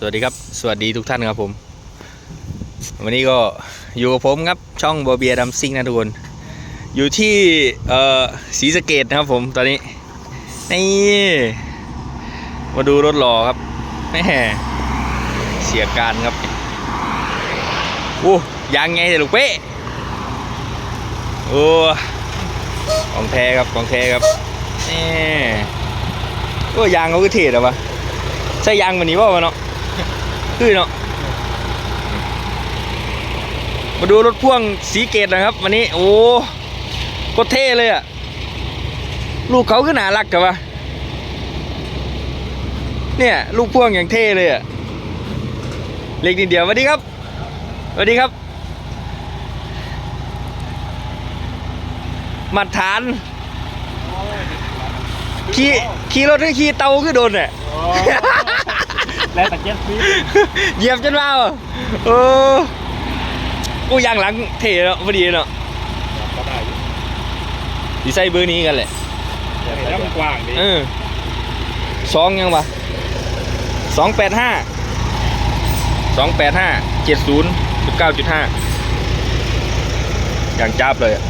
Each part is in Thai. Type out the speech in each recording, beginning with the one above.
สวัสดีครับ สวัสดีทุกท่านครับผม วันนี้ก็อยู่กับผมครับช่องบอเบียดัมซิงนะทุกคน อยู่ที่เอ่อศรีสะเกดนะครับผมตอนนี้นี่มาดูรถหล่อครับแม่เสียการครับโอ้ยางไงแต่ลูกเป๊ะโอ้ของแท้ครับของแท้ครับนี่โอ้ยางเขาคือเทศอะวะใช่ยางวันนี้ว่าวะเนาะ คือเนาะมาดูรถพ่วงสีเกตนะครับ วันนี้โอ้โคตรเท่เลยอะลูกเขาก็น่ารักกับวะเนี่ย ลูกพ่วงอย่างเท่เลยอะเล็กนิดเดียวสวัสดีครับสวัสดีครับมาตรฐานขี่ขี่รถให้ขี่เตาคือโดนเนี่ย แล้วแต่เจ็ดฟีเหยียบจนมาอะโอ้กูยางหลังเท่เนาะพอดีเนาะก็ได้อยู่ดีไซน์เบอร์นี้กันแหละแต่ถ้ามันกว้างดีเออสองยังปะสองแปดห้าสองแปดห้าเจ็ดศูนย์สิบเก้าจุดห้าอย่างจับเลยอะ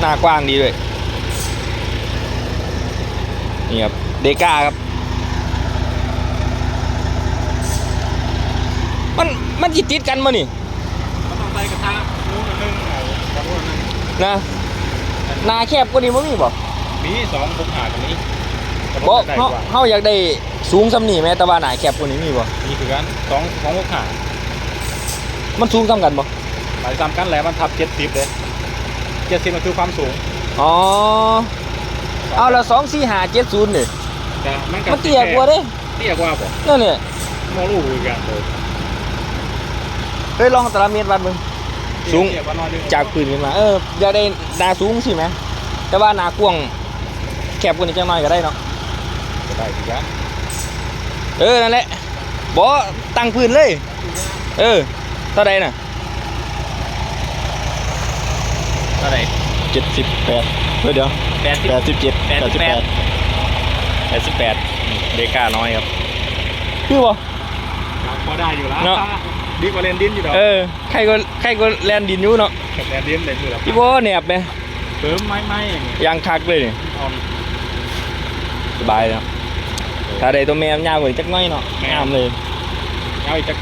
หน้ากว้างดีด้วยนี่ครับเดก้าครับ มันมันจิติดกันมานี่มันต้องใส่กระทะนู้นอันหนึงเอากระทะนึงนะหนาแคบกว่านี้มั้มีบ่มีสองพกหาตรงนี้กระทะบ่ได้เฮากว่าเฮาอยากได้สูงสำนี่แม้แต่ว่าหนาแคบกว่านี้มีบ่มีคือกันสองสองพกหามันสูงสำกันบ่หมายซ้ำกันแหล้วมันทับเจ็ดสิบเลยเจ็ดสิบมันคือความสูงอ๋อเอาละสองสี่ห้าเจ็ดศูนย์นี่แต่มันก็มันเตี้ยกว่าเด้เตี้ยกว่าบ่นั่นเนี่ยมองลูกคือกันเลย เฮ้ยลองตารางเมตรวัดมึง สูงเตี้ยกว่าน้อยนึงจากพื้นขึ้นมาเอออยากได้หนาสูงสิไหมแต่ว่าหนากว้างแคบกว่านี้จังน้อยก็ได้เนาะก็ได้คือกันเออนั่นแหละบ่ตั้งพื้นเลย เออเท่าใดน่ะเท่าใดเจ็ดสิบแปดเฮ้ยเดี๋ยวแปดสิบแปดสิบเจ็ดแปดสิบแปดแปดสิบแปดเดก้าน้อยครับคือบ่พอได้อยู่แล้วเนาะ ดีกว่าเลนดินอยู่ดอกเออใครก็ใครก็แลนดินอยู่เนาะเลนดินเลยคือแบบพี่บ่แหนบไหมเติมไม้ไม้อย่างนี้ยางคักเลยนี่ออมสบายเนาะถ้าได้ตัวแม่มันยาวกว่านี้จักหน้อยเนาะแม่งามเลยเงาอีกจัก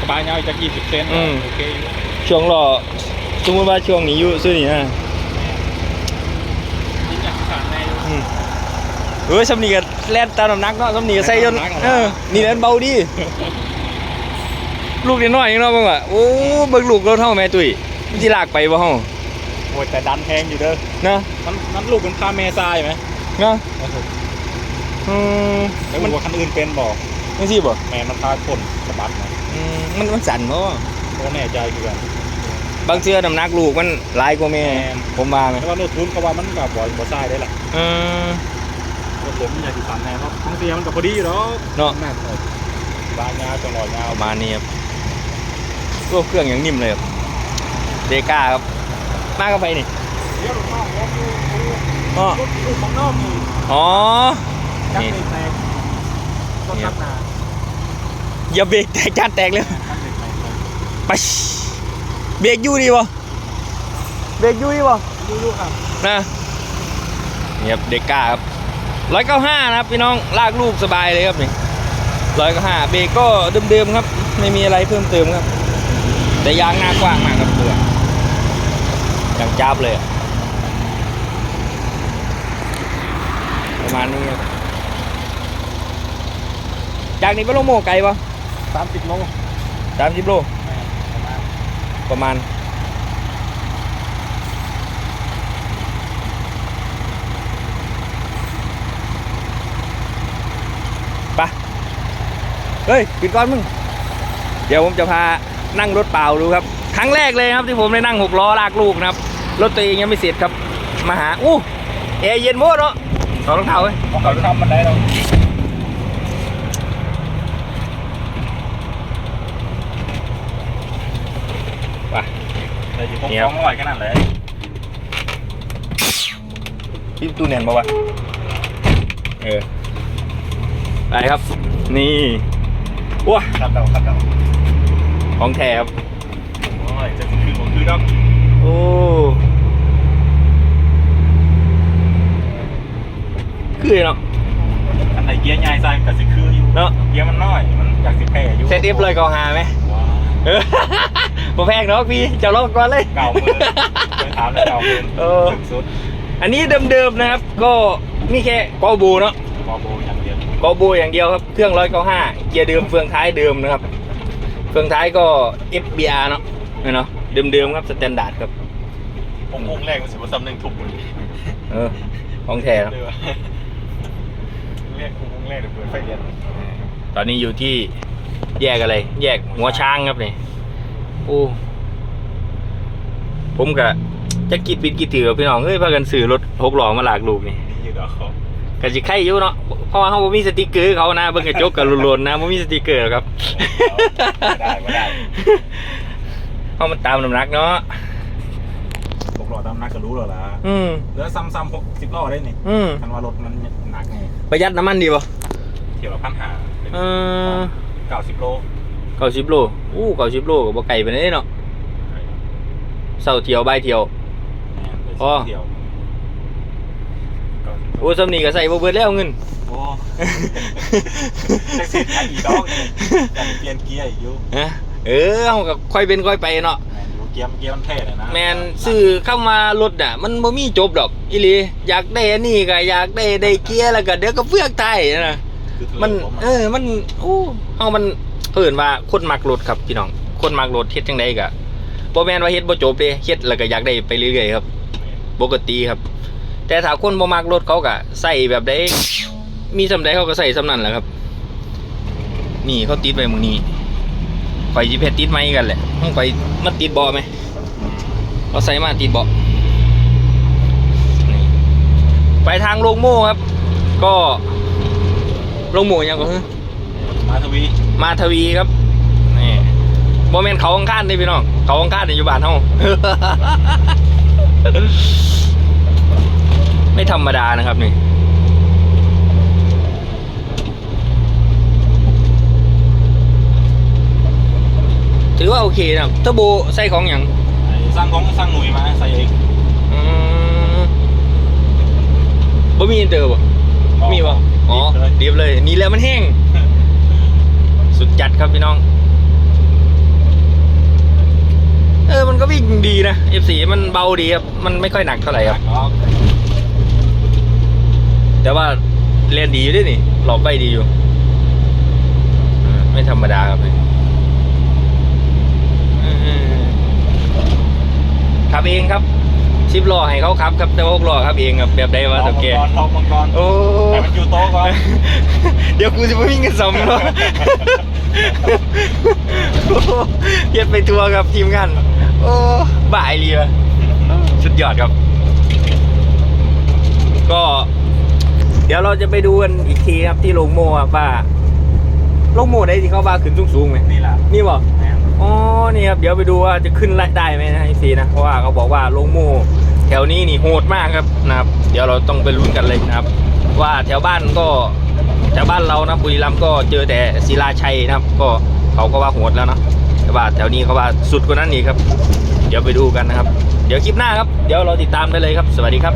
กระบะเงาอีกจักยี่สิบเซนอืมโอเคอยู่ช่วงรอสมมติว่าช่วงนี้อยู่ซื้อนี่นะยิ่งจากขาดในอยู่อืมเออสำนีก็แล่นตามน้ำหนักเนาะสำนีก็ใส่จนแล่นตามน้ำหนักเออนี่แล่นเบาดี ลูกนิดน้อยเองเนาะเบิ่งว่าโอ้เบิ่งลูกรถเฮาแม่ตุ้ยมันสิลากไปบ่เฮาโอ้ยแต่ดันแพงอยู่เด้อนะมันมันลูกเป็นพาเมซายไหมนะอืมแล้วมัมันนว่าคันอื่นเป็นบอกจังซี่บ่แม่มันพาคนสะบัดนะอืมมันมันสั่นบ่ก็แน่ใจคือกันบางเทื่อน้ำหนักลูกมันหลายกว่าแม่แม่นผมว่าไหมแต่ว่าโน้ตทุนเขาว่ามันแบบบ่อยบ่ทรายได้ล่ะเออโน้ตผมมันอยากสิสันแน่เพราะบางทีมันก็พอดีอยู่เนาะเนาะแม่นเลยบางยาวจังหน่อยยาวประมาณนี้ค รับตัวเครื่องอย่างนิ่มเลยครับเดก้าครับมากับไปนี่เดี๋ยวลูกน้องรถอยู่อ๋อรถลูกของน้องนี่อ๋อจักนี่เด็กแตกรถตัดหน้าอย่าเบรกแตกจานแตกเลยจักเด็กแตกเลยไปเบรกอยู่ดีบ่เบรกอยู่ดีบ่ดูลูกครับนะนี่ครับเดก้าครับร้อยเก้าห้านะครับพี่น้องลากลูกสบายเลยครับนี่ร้อยเก้าห้าเบรกก็เดิมๆครับ ไม่มีอะไรเพิ่มเติมครับ แต่ยางหน้ากว้างมากครับตัวอย่างจับเลยอะประมาณนี้ครับจากนี้ไปลงโมไกลปะสามสิบโลสามสิบโล ประมาณประมาณไป เฮ้ยปิดก่อนมึง เดี๋ยวผมจะพา นั่งรถเปล่าดูครับ ครั้งแรกเลยครับที่ผมได้นั่งหกล้อลากลูกนะครับ รถตัวเองยังไม่เสร็จครับ มาหา อู้แอร์เย็นโม้เนาะถอดรองเท้าไว้เขาทำมันได้เราไปแต่อยู่เนี่คยงร้อยกันนั่นแหละพี่ตู้แน่นปะวะเออไปครับ นี่ว้าขับเดาขับเดา ของแถบโอ้ยจะคือผมคือดอกโอ้คือเนาะอันไหนเกียร์ใหญ่ใส่กับสิคืออยู่เนาะเกียร์มันน้อยมันอยากสิแพ้อยู่เซตเอฟเลยก็หาไหมว้าวเออผมแพงเนาะพี่เจะลองก่อนเลยเก่ามือเคยถามแล้วเก่ามือเออถึงสุดอันนี้เดิมๆนะครับ ก็มีแค่กอบูเนาะบอโบอย่างเดียวกอบูอย่างเดียวครับเครื่องร้อยเก้าห้าเกียร์เดิมเฟืองท้ายเดิมนะครับ เฟืองท้ายก็ FBR เนาะเนาะเดิมๆครับสแตนดาร์ดครับองค์องค์แรกมันสิบว่าซ้ำหนึ่งถูกเลยเออของแท้ครับเรือเรียกองค์แรกเดี๋ยวเปิดไฟเรียนตอนนี้อยู่ที่แยกอะไร แยกหัวช้างครับนี่โอ้ผมกะจะกิดปิดกิดถือพี่น้องเอ้ยพากันสื่อรถหกล้อมาหลากลูกนี่นี่อยู่ดอ กเขากะสิไข่อยู่เนาะเพราะว่าเขาบ่มีสติกเกอร์เขานะเบิ่งกระจกกับลุนๆนะบ่มีสติกเกอร์หรอกครับไม่ได้ไม่ได้เอามันตามน้ำหนักเนาะหกล้อตามนักก็รู้แล้วล่ะอืมเหลือซ้ำซ้ำหกสิบล้อได้นี่อืมคันว่ารถมันหนักไงประหยัดน้ำมันดีป่ะเที่ยวละพันห้าเป็นเออเก้าสิบโลเก้าสิบโลอู้เก้าสิบโลก็บ่ไกลไปานนี้เนาะเสาร์เที่ยวบ่ายเที่ยวอ๋อเที่ยว โอ้สำนีก็ใส่บ่เบิดแล้วเงิน โอ้แท็กซี่ขายอีกดอกนี่แต่เปลี่ยนเกียร์อีกอยู่ฮะเออเฮาก็ค่อยเป็นค่อยไปเนาะแมนอยู่เกียร์เกียร์มันเท่เลยนะแมนซื้อเข้ามารถอะ มันบ่มีจบดอกอีหลีอยากได้อันนี้ก็อยากได้ได้เกียร์แล้วก็เดี๋ยวก็เฟือกไทยนะคือเธอมันผะเออมันโอ้เฮามันเพิ่นว่าคนมักรถครับพี่น้องคนมักรถเฮ็ดจังไดก็บ่แม่นว่าเฮ็ดบ่จบเด้เฮ็ดแล้วก็อยากได้ไปเรื่อยๆครับ ปกติครับ แต่ถ้าคนบ่มักรถเขาก็ใส่แบบใดมีสำใดเขาก็ใส่สำนั้นแหละครับ นี่เขาติดไว้หมึงนี้ข่อยสิเพชรติดไหมกันแหละห้องข่อยมันติดเบาะไหมเราใส่มาติดเบาะนี่ไปทางโรงโม่ครับ ก็โรงโม่ยังก็คือมาทวีมาทวีครับนี่โมเมนเขาข้างๆนี่พี่น้องเขาข้างๆนี่อยู่บ้านเฮา ไม่ธรรมดานะครับนี่ถือว่าโอเคนะครับเทอร์โบใส่ของอย่างไอ้สร้างของสร้างหน่วยมาใส่เองอืมบ่มีอินเตอร์บ่มีป่ะอ๋อเลยเรียบเลยนี่แหล้วมันแห้ง สุดจัดครับพี่น้อง เออมันก็วิ่งดีนะ F4 มันเบาดีครับ มันไม่ค่อยหนักเท่าไหร่ครับอ๋อ แต่ว่าเรียนดีอยู่ด้วยนี่หลอกไปดีอยู่เออไม่ธรรมดาครับนี่เออขับเองครับชิปล้อให้เขาขับครับแต่ว่าหกล้อครับเองครับแบบใดวะตะเกียทองมังกรทองมังกรโอ้แต่มันอยู่โต๊ะก่อนเดี๋ยวกูจะไม่มีเงินสมแล้วเย็ดไปทัวร์กับทีมงานโอ้บ่ายเรียสุดยอดครับ ก็ เดี๋ยวเราจะไปดูกันอีกทีครับที่โรงโม่ครับว่าโรงโม่ได้ที่เขาว่าขึ้นสูงๆไหมนี่แหละนี่บอกแม่นอ๋อนี่ครับเดี๋ยวไปดูว่าจะขึ้นได้ไหมนะไอซีนะเพราะว่าเขาบอกว่าโรงโม่แถวนี้นี่โหดมากครับนะครับ เดี๋ยวเราต้องไปลุ้นกันเลยนะครับ ว่าแถวบ้านก็แถวบ้านเรานะบุรีรัมย์ก็เจอแต่ศิลาชัยนะครับ ก็เขาก็ว่าโหดแล้วเนาะแต่ว่าแถวนี้เขาว่าสุดกว่านั้นอีกครับ เดี๋ยวไปดูกันนะครับ เดี๋ยวคลิปหน้าครับ เดี๋ยวเราติดตามได้เลยครับ สวัสดีครับ